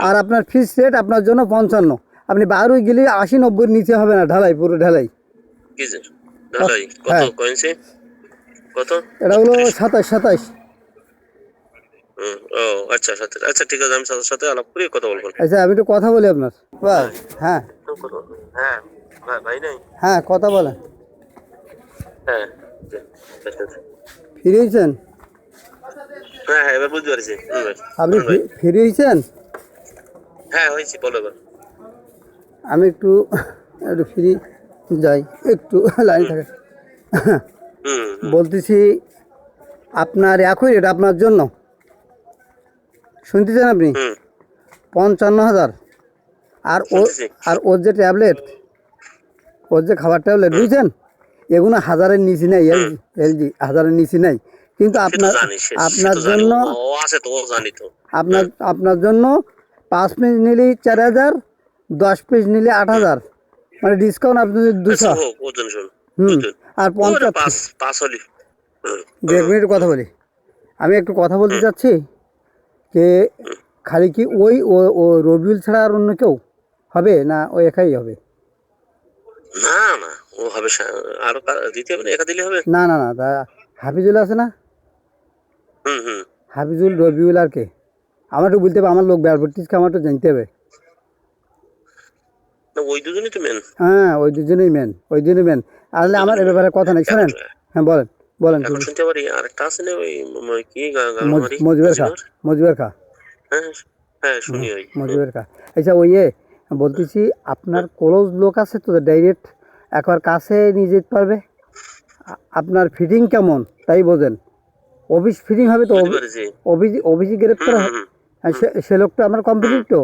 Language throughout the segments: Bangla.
আর আপনার ফিক্স রেট আপনার জন্য পঞ্চান্ন। আপনি বারোই গেলে আশি নব্বই নিচে হবে না ঢালাই পুরো ঢালাই। কত হ্যাঁ। এটা হলো সাতাশ সাতাশ। ও আচ্ছা সাথে আচ্ছা ঠিক আছে আমি সাথে সাথে আলাপ করি কথা বলব। আচ্ছা আমি একটু কথা বলি আপনার। হ্যাঁ। হ্যাঁ। ভাই- নাই? হ্যাঁ কথা বলেন। হ্যাঁ। হয়েছেন? হ্যাঁ হ্যাঁ এবার বুঝতে পারছি। আপনি ভাই। হয়েছেন? হ্যাঁ হয়েছি বলো আমি একটু একটু ফ্রি যাই একটু লাইন থাকে। বলতেছি আপনার একই রেট আপনার জন্য। শুনতেছেন আপনি? পঞ্চান্ন হাজার। আর ও আর ওর যে ট্যাবলেট ওর যে খাবার ট্যাবলেট বুঝছেন? এগুলো হাজারের নিচে নেই এলজি এলজি হাজারের নিচে নেই। কিন্তু আপনার আপনার জন্য আপনার আপনার জন্য পাঁচ পিস নিলে চার হাজার দশ পিস নিলে আট হাজার। মানে ডিসকাউন্ট আপনাদের দুশো আচ্ছা, হুম আর পঞ্চাশ হুম, মিনিট কথা বলি। আমি একটু কথা বলতে চাচ্ছি যে খালি কি ওই ও ও রবিউল ছাড়া আর অন্য কেউ হবে না ওই একাই হবে? না না ও হবে আরও দিতে হবে না একা দিলে হবে? না না না হাফিজুল আছে না? হুম হুম। হাফিজুল রবিউল আর কে? আমার একটু বলতে হবে আমার লোক ব্যালভর্টিসকে আমার একটু জানতে হবে। ওই দুজনই তো মেন হ্যাঁ ওই দুজনেই মেন ওই দুজনেই মেন আসলে আমার এ ব্যাপারে কথা নেই শোনেন। হ্যাঁ বলেন বলেন শুনতে পারি আরেকটা আছে না ওই কি? মজুবের খা মজুবের? খা। হ্যাঁ হ্যাঁ শুনি ওই। মজুবের খা। আচ্ছা ওই বলতেছি আপনার ক্লোজ লোক আছে তো ডাইরেক্ট একবার কাছে নিয়ে যেতে পারবে? আপনার ফিটিং কেমন? তাই বোঝেন। অফিস ফিটিং হবে তো অভিজি অভিজি গ্রেপ্তার সে- লোকটা আমার কমপ্লিট তো।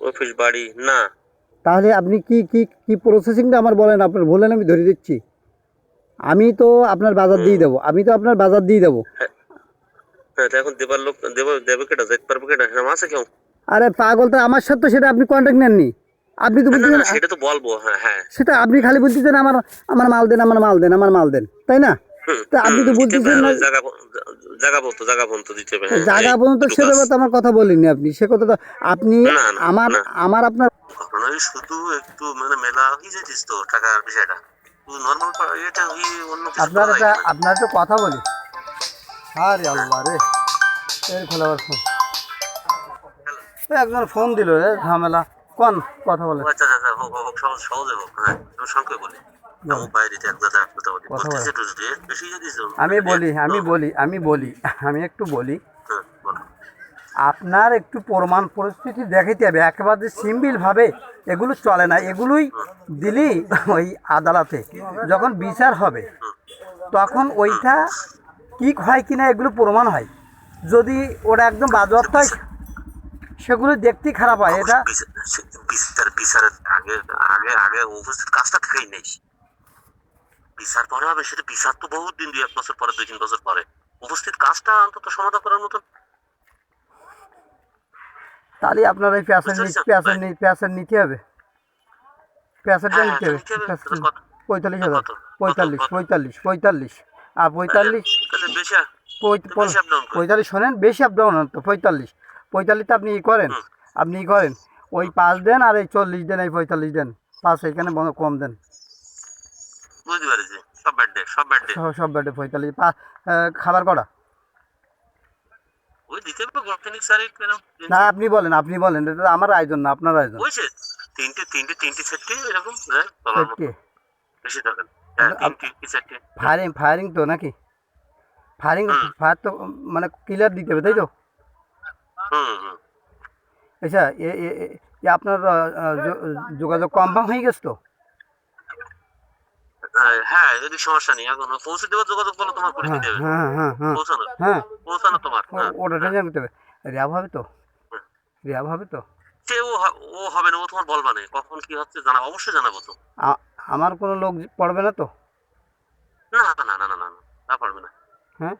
অফিস বাড়ি না। তাহলে আপনি কি কি কি প্রসেসিংটা আমার বলেন আপনার বলেন আমি ধরে দিচ্ছি। আমি তো আপনার বাজার দিয়ে দেবো আমি তো আপনার বাজার দিয়ে দেবো। হ্যাঁ এখন দেবার লোক দেব দেবে কেটা দেখতে পারব কেটা নাম আছে কেউ? আরে পাগল তো আমার সাথে তো সেটা আপনি কন্ট্যাক্ট নেননি। আপনি তো বলতেছেন সেটা তো বলব হ্যাঁ হ্যাঁ। সেটা আপনি খালি বলতেছেন আমার আমার মাল দেন আমার মাল দেন আমার মাল দেন তাই না? আপনি তো বলতেছেন না জায়গা প- জায়গা পর্যন্ত দিতে হবে হ্যাঁ, জায়গা পর্যন্ত সে ব্যাপারে আমার কথা বলিনি আপনি সে আপনি আমার আমার আপনার ঘটনায় শুধু একটু মানে মেলা হয়ে যেতিস তো টাকার বিষয়টা। নর্মাল এটা ওই অন্য আপনার একটা আপনার একটা কথা বলি। আরে আল্লাহ রে এর খোলা ফোন। একজন ফোন দিল রে ঝামেলা। কোন কথা বলে? আচ্ছা আচ্ছা হোক হোক, হোক সহজ সহজে হোক হ্যাঁ সংক্ষেপে বলি। আমি কথা বলি। আমি বলি আমি বলি। আমি একটু বলি। হ্যাঁ, আপনার একটু প্রমাণ পরিস্থিতি দেখাইতে হবে। একেবারে সিম্পল ভাবে এগুলো চলে না। এগুলোই দিলি ওই আদালতে। যখন বিচার হবে তখন ওইটা কি হয় কিনা এগুলো প্রমাণ হয়। যদি ওটা একদম বাজেয়াপ্ত হয় সেগুলো দেখতে খারাপ হয়। এটা বিচার বিচারের আগে আগে আগে উপস্থিত কাজটা থেকেই নেই। বিচার পরে হবে সেটা বিচার তো বহুত দিন দুই এক বছর পরে দুই তিন বছর পরে। উপস্থিত কাজটা অন্তত সমাধান করার মতো তাহলে আপনার এই প্যাসের বুঝতে নি পারছ? প্যাসের প্যাসের নিতে হবে? প্যাসেরটা হ্যাঁ, নিতে হবে? নিতে হবে। পঁয়তাল্লিশ হাজার? পঁয়তাল্লিশ পঁয়তাল্লিশ পঁয়তাল্লিশ। আর পঁয়তাল্লিশ? তো। পঁয়তাল্লিশ শোনেন বেশি আপ ডাউন তো পঁয়তাল্লিশ। পঁয়তাল্লিশটা আপনি ই করেন আপনি ই করেন। ওই পাঁচ দেন আর এই চল্লিশ দেন এই পঁয়তাল্লিশ দেন। পাঁচ এখানে কম দেন। সব ব্যাড সব বেডে পঁয়তাল্লিশ খাবার করা ওই দিতে না আপনি বলেন আপনি বলেন এটা আমার আয়োজন না আপনার আয়োজন। বুঝছে তিনটে তিনটে তিনটে চারটে এরকম হ্যাঁ মতো সেটকে বেশি দরকার হ্যাঁ চারটে। ফায়ারিং ফায়ারিং তো নাকি? ফায়ারিং ফায়ার তো মানে ক্লিয়ার দিতে হবে তাই তো? আচ্ছা এ আপনার যোগাযোগ কনফার্ম হয়ে গেছে তো? হ্যাঁ, হ্যাঁ যদি সমস্যা নেই এখন পৌঁছে দেওয়ার যোগাযোগ করলে তোমার করে হ্যাঁ হ্যাঁ হ্যাঁ হ্যাঁ। পৌঁছানো হ্যাঁ। পৌঁছানো তোমার। ওটা টেনশন করতে হবে। র্যাব হবে তো? র্যাব হবে তো? সে ও ও হবে না ও তোমার বলবা না কখন কি হচ্ছে জানা অবশ্যই জানাব তো। আমার কোনো লোক পড়বে না তো? না না না না না না পারবে না হ্যাঁ?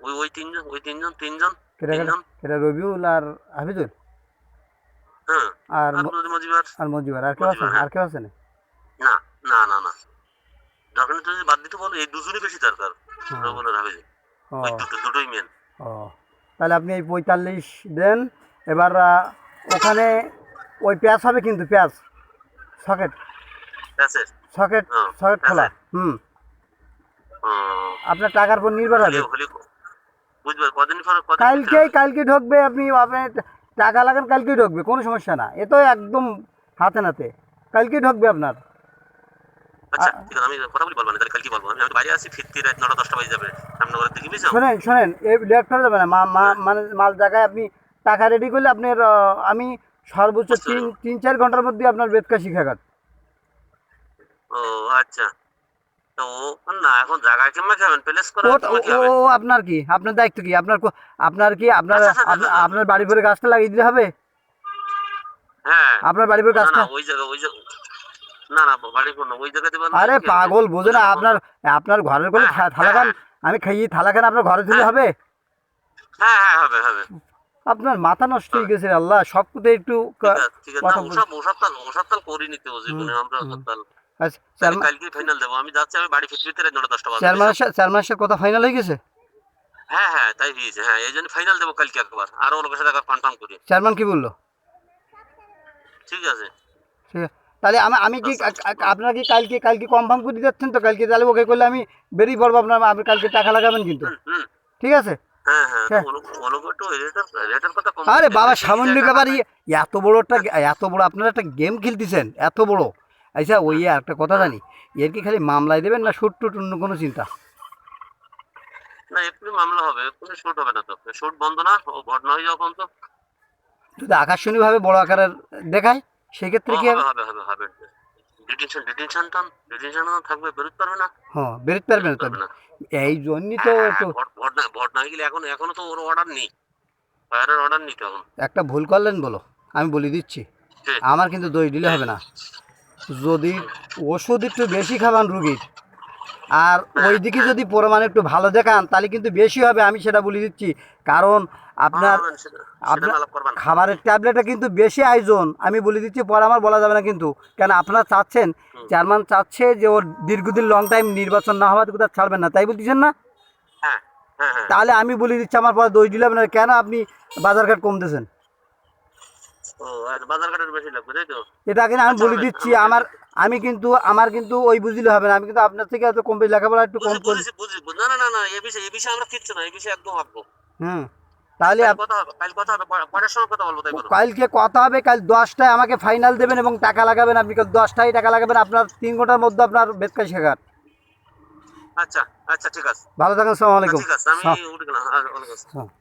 ওই ওই তিনজন ওই তিনজন তিনজন তিনজন। কেটা রবিউল আর হাফিজুল? হ্যাঁ। আর আর মজিবার। আর মজিবার। আর কেউ আছে। আর কেউ আছে না? দরকার যদি বাদ দিতে বলো এই দুজনই বেশি দরকার। রবুলের হাবিজে ওই দুটো দুটোই মেন ও। তাহলে আপনি এই পঁয়তাল্লিশ দেন। এবার ওখানে ওই প্যাঁচ হবে কিন্তু প্যাঁচ। সকেট। সকেট সকেট খোলা। হুম। আপনার টাকার উপর নির্ভর হবে। কালকে কালকে ঢুকবে আপনি আপনি টাকা লাগান কালকেই ঢুকবে কোনো সমস্যা না। এ তো একদম হাতে নাতে। কালকেই ঢুকবে আপনার। আচ্ছা আমি কথা বলি বলব না তাহলে কালকে বলব। আমি আমি বাইরে আসি ফিরতি রাত নটা দশটা বাজে যাবে। রামনগরের দিকে বুঝছ? শোনেন শোনেন এই লেট করা যাবে না। মা- মা- মানে মাল জায়গায় আপনি টাকা রেডি করলে আপনার আমি সর্বোচ্চ তিন তিন চার ঘণ্টার মধ্যে আপনার বেদকা শিখাঘাট ও আচ্ছা। তো ও না এখন জায়গায় কেমন খাবেন প্লেস করে ও কেমন কি ও- হবে? ও আপনার কি? আপনার দায়িত্ব কি? আপনার আপনার কি আপনার আচ্ছা, আচ্ছা, আপনা-। আপনার বাড়ি পরে গাছটা লাগিয়ে দিতে হবে? হ্যাঁ। আপনার বাড়ি পরে গাছটা ওই জায়গা ওই জায়গা না না বাড়ি কোনো ওই জায়গাতে আরে পাগল বোঝে না আপনার আপনার ঘরের কোলে হ্যাঁ, থালা খান আমি খাইয়ে থালা খান আপনার ঘরে হবে? হ্যাঁ হ্যাঁ হবে হবে। আপনার মাথা নষ্ট হয়ে গেছে আল্লাহ সব কোথায় একটু ঠিক কা- আছে ঠিক আছে। না কথা ওসব ওসব তাল ওসব তাল করি নিতে ও জীবনে আমরা ওসব তাল আচ্ছা, কালকে ফাইনাল দেবো। আমি যাচ্ছি আমি বাড়ি ফিরতে ফিরতে নটা দশটা বাজে। চেয়ারম্যানের সাথে কথা ফাইনাল হয়ে গেছে? হ্যাঁ হ্যাঁ তাই হয়েছে হ্যাঁ এই জন্য ফাইনাল দেবো কালকে একবার। আরও করি। চেয়ারম্যান কি বলল? ঠিক আছে। ঠিক আছে। তাহলে আমি আমি কি আপনার কি কালকে কালকে কনফার্ম করে যাচ্ছেন তো? কালকে তাহলে ওকে করলে আমি বেরিয়ে পড়ব আপনার আপনি কালকে টাকা লাগাবেন কিন্তু। ঠিক আছে? হ্যাঁ হ্যাঁ হ্যাঁ। আরে বাবা। সামান্য ব্যাপার এত বড় একটা এত বড় আপনারা একটা গেম খেলতেছেন এত বড়। আচ্ছা ওই একটা কথা জানি এর কি খালি মামলায় দেবেন না শুট টুট অন্য কোনো চিন্তা? না এক্ষুনি মামলা হবে এক্ষুনি শুট হবে না তো। শুট বন্ধ না ঘটনা হয়ে যাওয়া পর্যন্ত যদি আকর্ষণীয়ভাবে বড় আকারের দেখায় সেক্ষেত্রে কি হবে হবে হবে হবে। হবে ডিটেনশন ডিটেনশন টান ডিটেনশন থাকবে বেরোতে পারবে না। হ্যাঁ বেরোতে না পারবে না। এই জন্যই তো হ্যাঁ, ভোট- না ভোট না গেলে এখন এখনও তো ওর অর্ডার নেই। ফায়ারের অর্ডার এখন একটা ভুল করলেন বলো আমি বলে দিচ্ছি। আমার কিন্তু দই দিলে হবে না। যদি ওষুধ একটু বেশি খাবান রুগীর আর ওইদিকে যদি পরিমাণ একটু ভালো দেখান তাহলে কিন্তু বেশি হবে আমি সেটা বলে দিচ্ছি। কারণ আপনার আপনার। খাবারের ট্যাবলেটটা কিন্তু বেশি আয়োজন আমি বলে দিচ্ছি পরে আমার বলা যাবে না কিন্তু। কেন আপনারা চাচ্ছেন চেয়ারম্যান চাচ্ছে যে ওর দীর্ঘদিন লং টাইম নির্বাচন না হওয়াতে কোথাও ছাড়বেন না তাই বলতেছেন না? হ্যাঁ হ্যাঁ হ্যাঁ। তাহলে আমি বলে দিচ্ছি আমার পরে দই দিলে না কেন আপনি বাজারঘাট ঘাটের বেশি লাগবে এটা কিন্তু আমি আচ্ছা, বলে দিচ্ছি আমার আমি কিন্তু আমার কিন্তু ওই বুঝলে হবে না আমি কিন্তু আপনার থেকে এত কম বেশি লেখাপড়া একটু কম। না না না না এই বিষয়ে এই বিষয়ে আমরা কিচ্ছু না এই বিষয়ে একদম ভাববো। হুম। তাহলে কালকে কথা হবে কাল দশটায় আমাকে ফাইনাল দেবেন এবং টাকা লাগাবেন আপনি কাল দশটায় টাকা লাগাবেন আপনার তিন ঘণ্টার মধ্যে আপনার বেতকাই শেখার আচ্ছা আচ্ছা ঠিক আছে। ভালো থাকেন সালামালাইকুম ঠিক আছে আমি